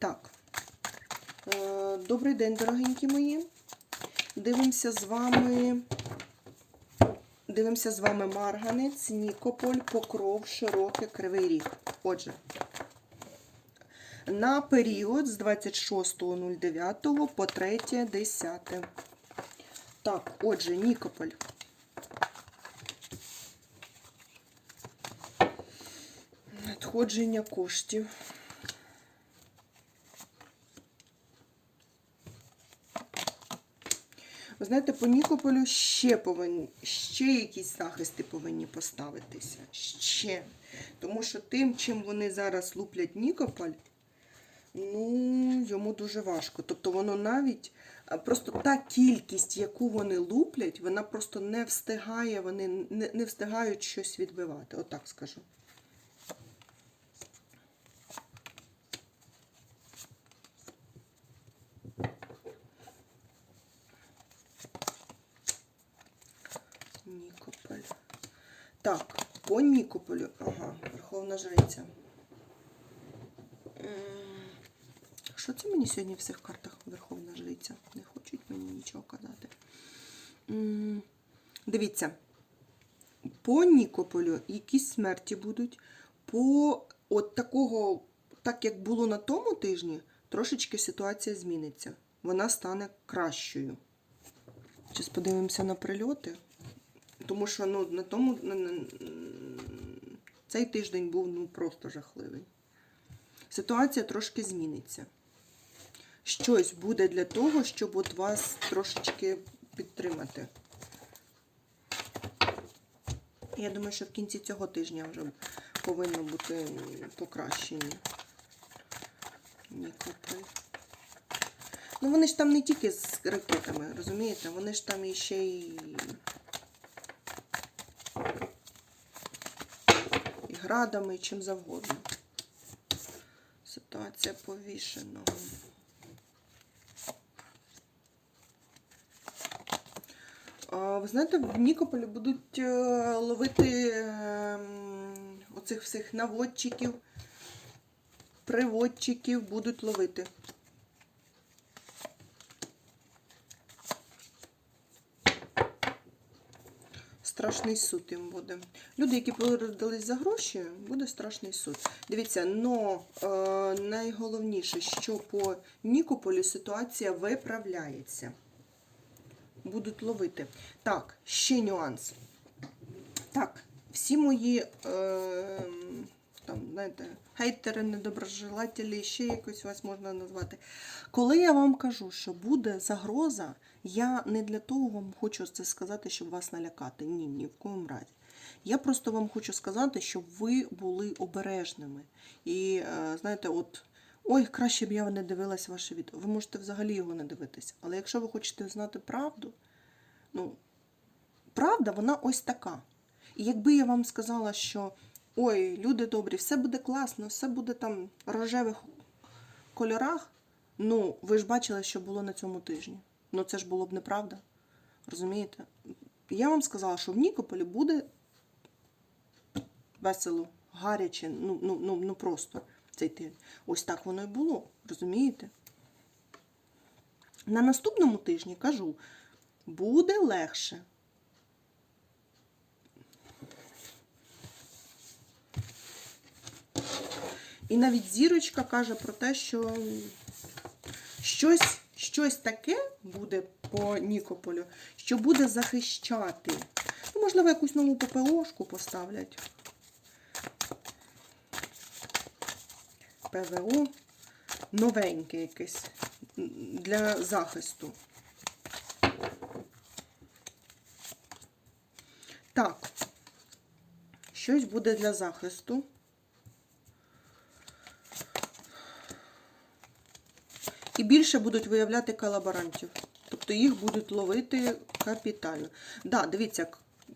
Так. Е, Добрий день, дорогенькі мої. Дивимося з вами. Дивимося з вами Марганець, Нікополь, Покров, Широке, Кривий Ріг. Отже, на період з 26.09 по 3.10. Так, отже, Нікополь. Надходження коштів. Ви знаєте, по Нікополю ще повинні, ще якісь захисти повинні поставитися. Ще. Тому що тим, чим вони зараз луплять Нікополь, ну, йому дуже важко. Тобто воно навіть, просто та кількість, яку вони луплять, вона просто не встигає, вони не, встигають щось відбивати. Отак скажу. Нікополь. Так, по Нікополю. Ага, Верховна Жриця. Що це мені сьогодні в всіх картах Верховна Жриця? Не хочуть мені нічого казати. Дивіться, по Нікополю якісь смерті будуть. По от такого, так як було на тому тижні, трошечки ситуація зміниться. Вона стане кращою. Зараз подивимося на прильоти. Тому що ну, на тому цей тиждень був ну, просто жахливий. Ситуація трошки зміниться. Щось буде для того, щоб от вас трошечки підтримати. Я думаю, що в кінці цього тижня вже повинно бути покращення. Нікополь. Ну, вони ж там не тільки з ракетами, розумієте? Вони ж там іще й градами, чим завгодно. Ситуація повішеного. Ви знаєте, в Нікополі будуть е, ловити ем, оцих всіх наводчиків, приводчиків будуть ловити. Страшний суд їм буде. Люди, які передались за гроші, буде страшний суд. Дивіться, но е, найголовніше, що по Нікополі ситуація виправляється. Будуть ловити. Так, ще нюанс. Так, всі мої е, там, знаєте, хейтери, недоброжелателі, ще якось вас можна назвати. Коли я вам кажу, що буде загроза, я не для того вам хочу це сказати, щоб вас налякати. Ні, ні в коєму разі. Я просто вам хочу сказати, щоб ви були обережними. І е, знаєте, от. Ой, краще б я не дивилась ваше відео. Ви можете взагалі його не дивитися. Але якщо ви хочете знати правду, ну, правда, вона ось така. І якби я вам сказала, що ой, люди добрі, все буде класно, все буде там в рожевих кольорах, ну, ви ж бачили, що було на цьому тижні. Ну, це ж було б неправда. Розумієте? Я вам сказала, що в Нікополі буде весело, гаряче, ну, ну, ну, ну просто цей тиждень. Ось так воно і було, розумієте? На наступному тижні кажу, буде легше. І навіть зірочка каже про те, що щось, щось таке буде по Нікополю, що буде захищати. Ну, можливо, якусь нову ППОшку поставлять. ПВО новеньке якесь для захисту. Так, щось буде для захисту. І більше будуть виявляти колаборантів. Тобто їх будуть ловити капітально. Да, дивіться,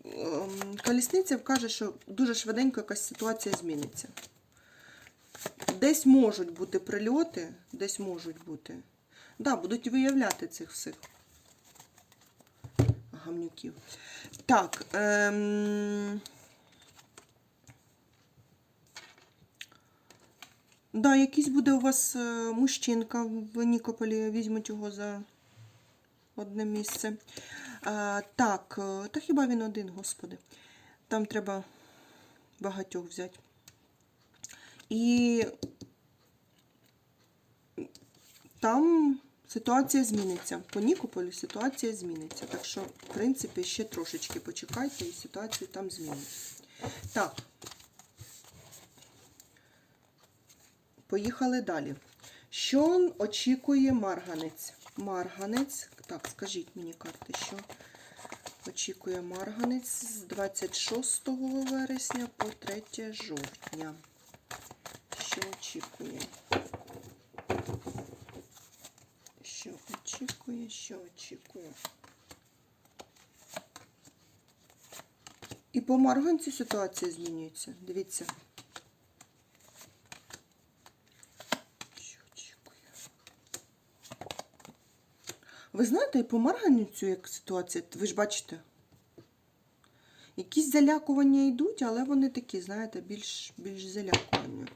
ем, колісниця каже, що дуже швиденько якась ситуація зміниться. Десь можуть бути прильоти, десь можуть бути. Да, будуть виявляти цих всіх гамнюків. Так. Ем... Да, якийсь буде у вас е, мужчинка в Нікополі, візьмуть його за одне місце. А, так, е, та хіба він один, господи. Там треба багатьох взяти. І там ситуація зміниться. По Нікополю ситуація зміниться. Так що, в принципі, ще трошечки почекайте і ситуацію там зміниться. Так. Поїхали далі. Що очікує марганець? Марганець, так, скажіть мені карти, що очікує марганець з 26 вересня по 3 жовтня. Що очікує? Що очікує, що очікує? І по марганцю ситуація змінюється. Дивіться. Ви знаєте, і по цю як ситуація, ви ж бачите. Якісь залякування йдуть, але вони такі, знаєте, більш, більш залякування.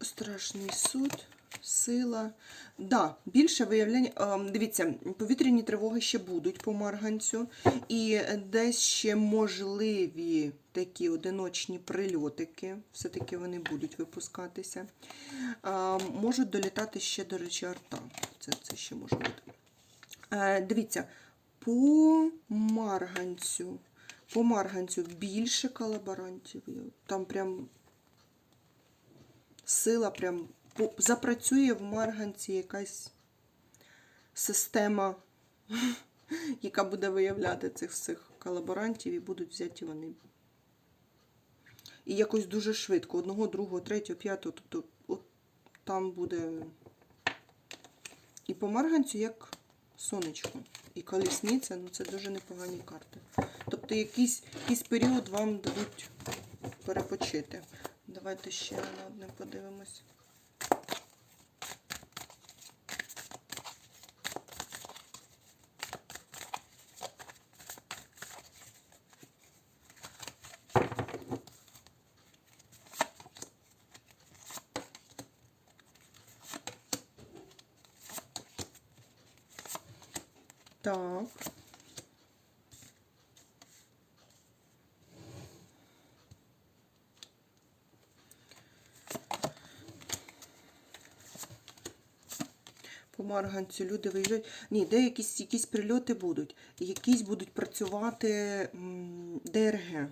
Страшний суд, сила. Да, більше виявлення. ем, Дивіться, повітряні тривоги ще будуть по марганцю, і десь ще можливі такі одиночні прильотики. Все-таки вони будуть випускатися. Можуть долітати ще, до речі, арта. Це, це ще може бути. Е, Дивіться, по марганцю. По марганцю більше колаборантів. Там прям сила прям запрацює в марганці якась система, яка буде виявляти цих всіх колаборантів, і будуть взяті вони. І якось дуже швидко. Одного, другого, третього, п'ятого. Тобто от там буде і по марганцю як сонечко. І колісниця, ну це дуже непогані карти. Тобто якийсь, якийсь період вам дадуть перепочити. Давайте ще на одне подивимось. Так. По марганцю люди виїжджають. Ні, де якісь, якісь прильоти будуть. Якісь будуть працювати ДРГ.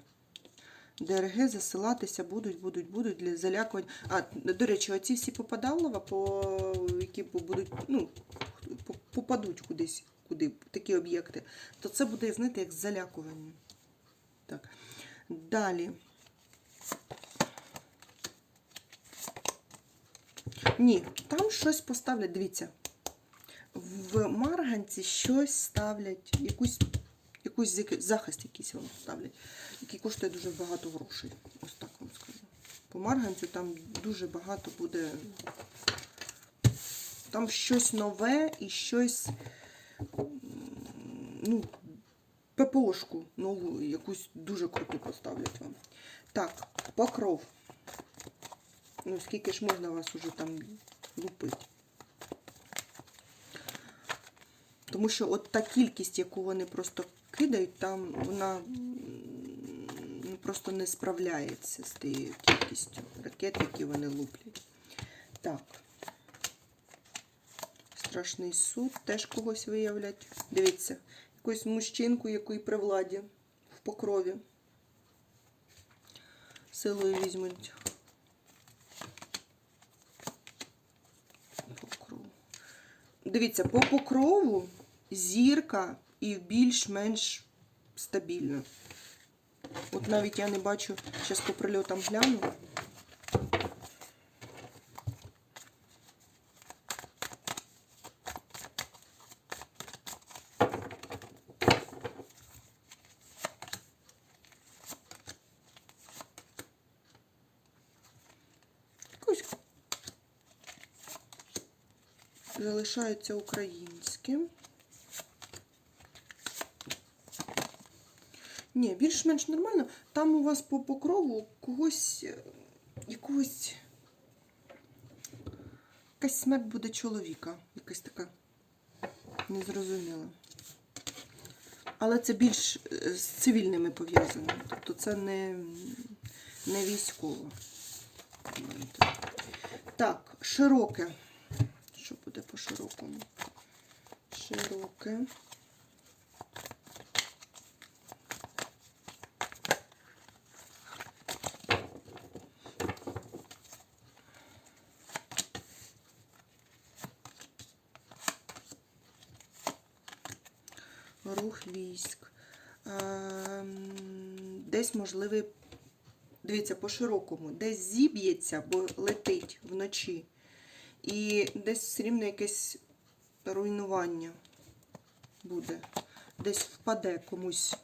ДРГ засилатися будуть, будуть, будуть для залякувань. А, до речі, оці всі попадалова, по, які будуть, ну, попадуть кудись, куди, такі об'єкти, то це буде, знаєте, як залякування. Так. Далі. Ні, там щось поставлять, дивіться. В Марганці щось ставлять, якусь, якусь захист якийсь вам ставлять, який коштує дуже багато грошей. Ось так вам скажу. По Марганцю там дуже багато буде. Там щось нове і щось. Ну, ППОшку нову, якусь дуже круту поставлять вам. Так, покров. Ну, скільки ж можна вас уже там лупити? Тому що от та кількість, яку вони просто кидають, там вона ну, просто не справляється з тією кількістю ракет, які вони луплять. Так. Страшний суд теж когось виявлять. Дивіться, якусь мужчинку, який при владі в покрові. Силою візьмуть. Покров. Дивіться, по покрову зірка і більш-менш стабільно. От навіть я не бачу, зараз по прильотам гляну. Якось залишається українським. Ні, більш-менш нормально. Там у вас по покрову когось якогось. Якась смерть буде чоловіка. Якась така незрозуміла. Але це більш е, з цивільними пов'язано. Тобто це не, не військово. Так, широке. Широкому? Широке. Рух військ. Ем, Десь можливий, дивіться, по широкому, десь зіб'ється, бо летить вночі. І десь все рівно якесь руйнування буде. Десь впаде комусь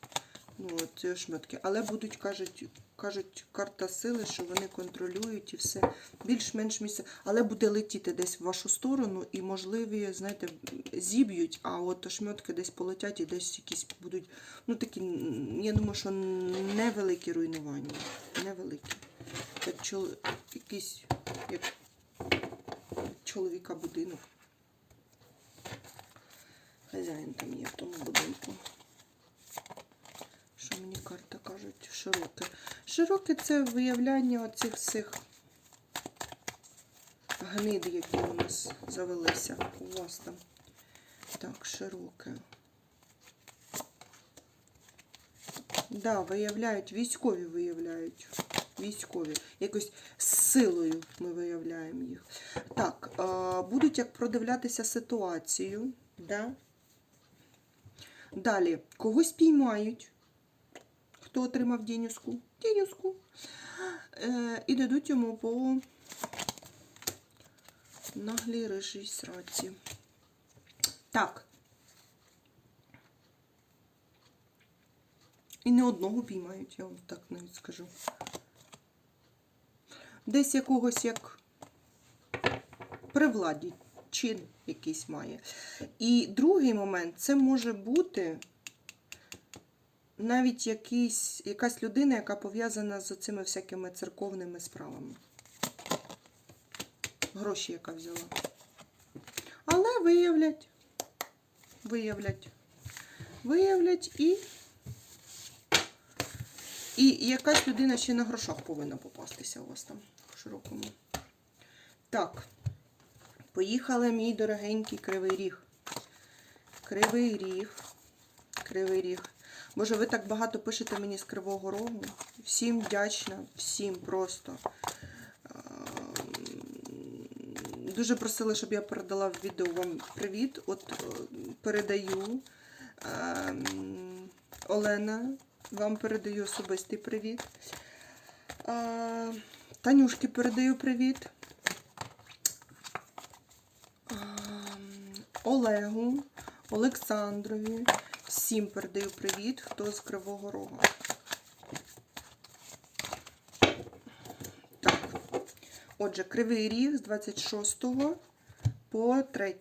ну, ці ошметки. Але будуть, кажуть, кажуть, карта сили, що вони контролюють і все. Більш-менш місце. Але буде летіти десь в вашу сторону і, можливі, знаєте, зіб'ють, а от ошметки десь полетять і десь якісь будуть. Ну, такі, я думаю, що невеликі руйнування. Невеликі. Як чол... якийсь як чоловіка будинок. Хазяїн там є в тому будинку. Що мені карта кажуть? Широке. Широке це виявляння оцих всіх гнид, які у нас завелися. У вас там. Так, широке. Да, виявляють, військові виявляють. Військові. Якось з силою ми виявляємо їх. Так, е, будуть як продивлятися ситуацію. Да? Далі, когось піймають. Хто отримав денюжку? Денюжку. Е, і дадуть йому по наглій рижій сраці. Так. І не одного піймають, я вам так навіть скажу. Десь якогось як при владі чин якийсь має. І другий момент це може бути навіть якийсь, якась людина, яка пов'язана з цими всякими церковними справами. Гроші, яка взяла. Але виявлять, виявлять, виявлять і. І якась людина ще на грошах повинна попастися у вас там широкому. Так, поїхали мій дорогенький кривий ріг. Кривий ріг. Кривий ріг. Боже, ви так багато пишете мені з Кривого Рогу. Всім вдячна, всім просто. Ем, Дуже просили, щоб я передала в відео вам привіт. От е, передаю. Ем, Олена, вам передаю особистий привіт. Танюшки передаю привіт. Олегу, Олександрові. Всім передаю привіт, хто з Кривого Рога. Так. Отже, Кривий Ріг з 26 по 3.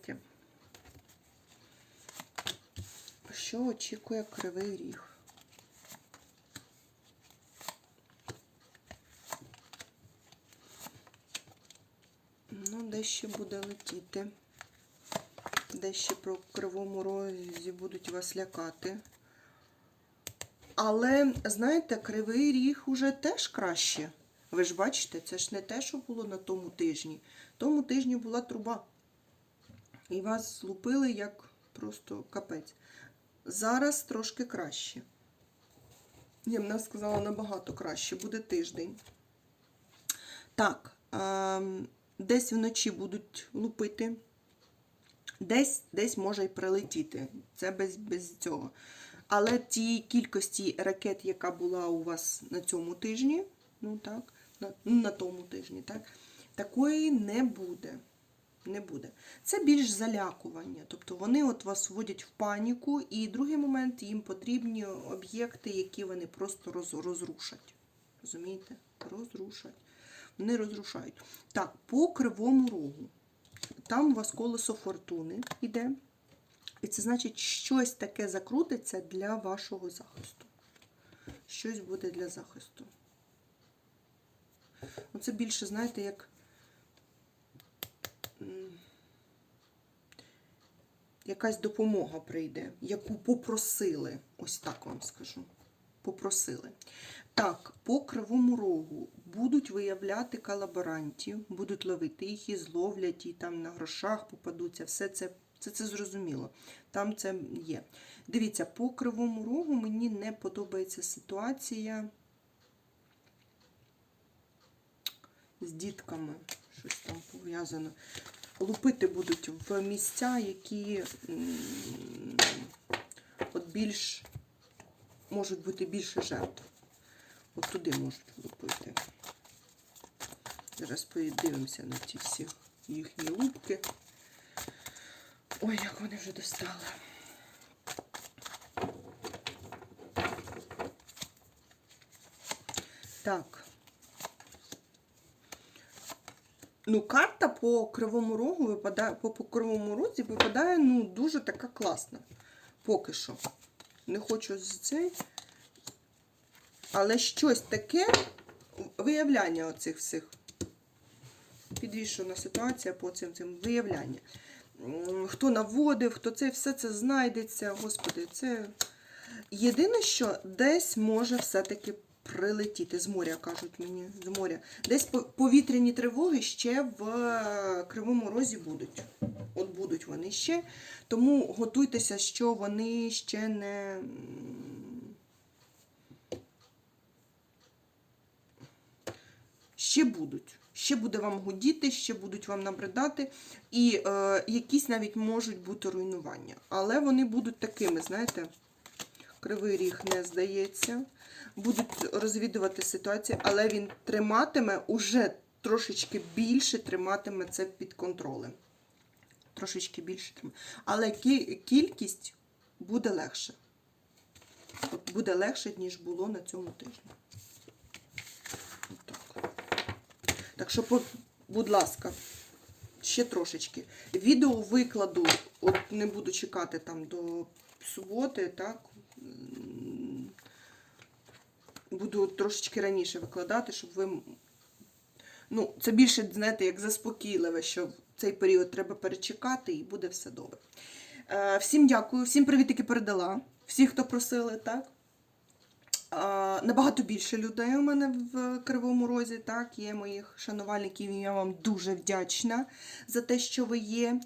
Що очікує Кривий Ріг? Ну, де ще буде летіти. Де ще про кривому розі будуть вас лякати. Але, знаєте, кривий ріг уже теж краще. Ви ж бачите, це ж не те, що було на тому тижні. Тому тижні була труба. І вас лупили як просто капець. Зараз трошки краще. Я б не сказала набагато краще, буде тиждень. Так, ем, десь вночі будуть лупити. Десь десь може й прилетіти. Це без, без цього. Але тій кількості ракет, яка була у вас на цьому тижні, ну так, на, ну, на тому тижні, так, такої не буде. Не буде. Це більш залякування. Тобто вони от вас вводять в паніку, і другий момент їм потрібні об'єкти, які вони просто роз, розрушать. Розумієте? Розрушать. Вони розрушають. Так, по кривому рогу. Там у вас колесо фортуни йде. І це значить, щось таке закрутиться для вашого захисту. щось буде для захисту. Ну, Це більше, знаєте, як. Якась допомога прийде, яку попросили. Ось так вам скажу. Попросили. Так, по кривому рогу будуть виявляти колаборантів, будуть ловити їх і зловлять, і там на грошах попадуться. Все це, це, це зрозуміло. Там це є. Дивіться, по кривому рогу мені не подобається ситуація з дітками. Щось там пов'язано. Лупити будуть в місця, які от більш можуть бути більше жертв. От туди можуть лупити. Зараз подивимося на ті всі їхні лупки. Ой, як вони вже достали. Так. Ну, карта по кривому рогу випадає, по, по кривому розі випадає ну, дуже така класна. Поки що. Не хочу з цей. Але щось таке виявляння оцих всіх. Підвішена ситуація по цим цим виявляння. Хто наводив, хто це все це знайдеться. Господи, це єдине, що десь може все-таки прилетіти з моря, кажуть мені, з моря. Десь повітряні тривоги ще в е, Кривому Розі будуть. От будуть вони ще. Тому готуйтеся, що вони ще не. Ще будуть. Ще буде вам гудіти, ще будуть вам набридати, і е, якісь навіть можуть бути руйнування. Але вони будуть такими, знаєте, кривий ріг не здається. Будуть розвідувати ситуацію, але він триматиме уже трошечки більше, триматиме це під контролем. Трошечки більше тримає. Але кількість буде легше. Буде легше, ніж було на цьому тижні. Отак. Так що, будь ласка, ще трошечки. Відео викладу, от не буду чекати там до суботи, так. Буду трошечки раніше викладати, щоб ви. Ну, це більше, знаєте, як заспокійливе, що цей період треба перечекати і буде все добре. Е, всім дякую, всім привітики передала. Всі, хто просили, так. Набагато більше людей у мене в Кривому Розі, так, є моїх шанувальників, і я вам дуже вдячна за те, що ви є.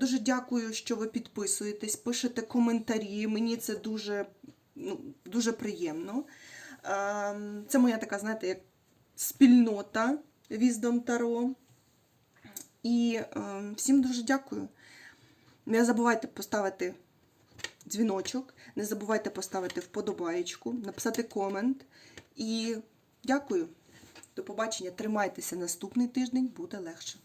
Дуже дякую, що ви підписуєтесь, пишете коментарі. Мені це дуже, ну, дуже приємно. Це моя така, знаєте, як спільнота Віздом Таро. І е, всім дуже дякую. Не забувайте поставити дзвіночок. Не забувайте поставити вподобаєчку, написати комент. І дякую. До побачення. Тримайтеся наступний тиждень, буде легше.